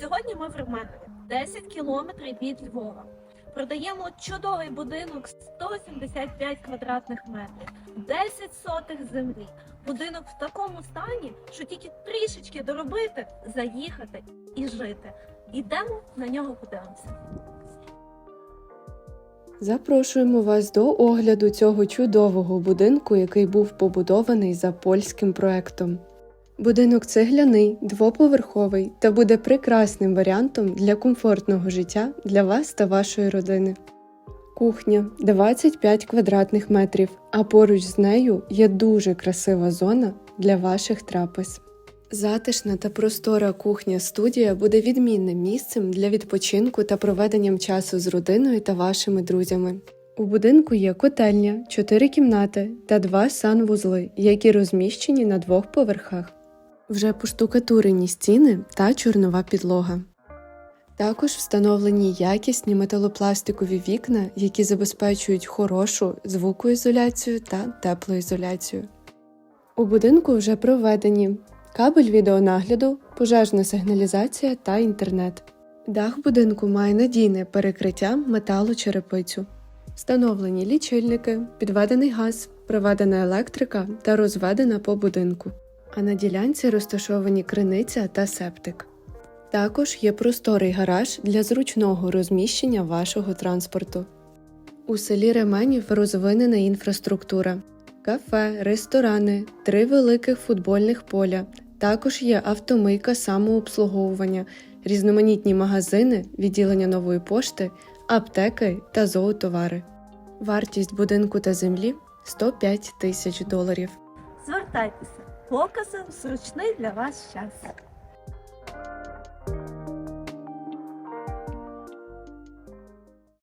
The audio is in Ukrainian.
Сьогодні ми в Романові, 10 кілометрів від Львова. Продаємо чудовий будинок 175 квадратних метрів, 10 сотих землі. Будинок в такому стані, що тільки трішечки доробити, заїхати і жити. Ідемо на нього подивимося. Запрошуємо вас до огляду цього чудового будинку, який був побудований за польським проектом. Будинок цегляний, двоповерховий та буде прекрасним варіантом для комфортного життя для вас та вашої родини. Кухня 25 квадратних метрів, а поруч з нею є дуже красива зона для ваших трапез. Затишна та простора кухня-студія буде відмінним місцем для відпочинку та проведенням часу з родиною та вашими друзями. У будинку є котельня, чотири кімнати та два санвузли, які розміщені на двох поверхах. Вже поштукатурені стіни та чорнова підлога. Також встановлені якісні металопластикові вікна, які забезпечують хорошу звукоізоляцію та теплоізоляцію. У будинку вже проведені кабель відеонагляду, пожежна сигналізація та інтернет. Дах будинку має надійне перекриття металочерепицю. Встановлені лічильники, підведений газ, проведена електрика та розведена по будинку. А на ділянці розташовані криниця та септик. Також є просторий гараж для зручного розміщення вашого транспорту. У селі Ременів розвинена інфраструктура: кафе, ресторани, три великих футбольних поля. Також є автомийка самообслуговування, різноманітні магазини, відділення нової пошти, аптеки та зоотовари. Вартість будинку та землі 105 тисяч доларів. Звертайтеся, покази в зручний для вас час.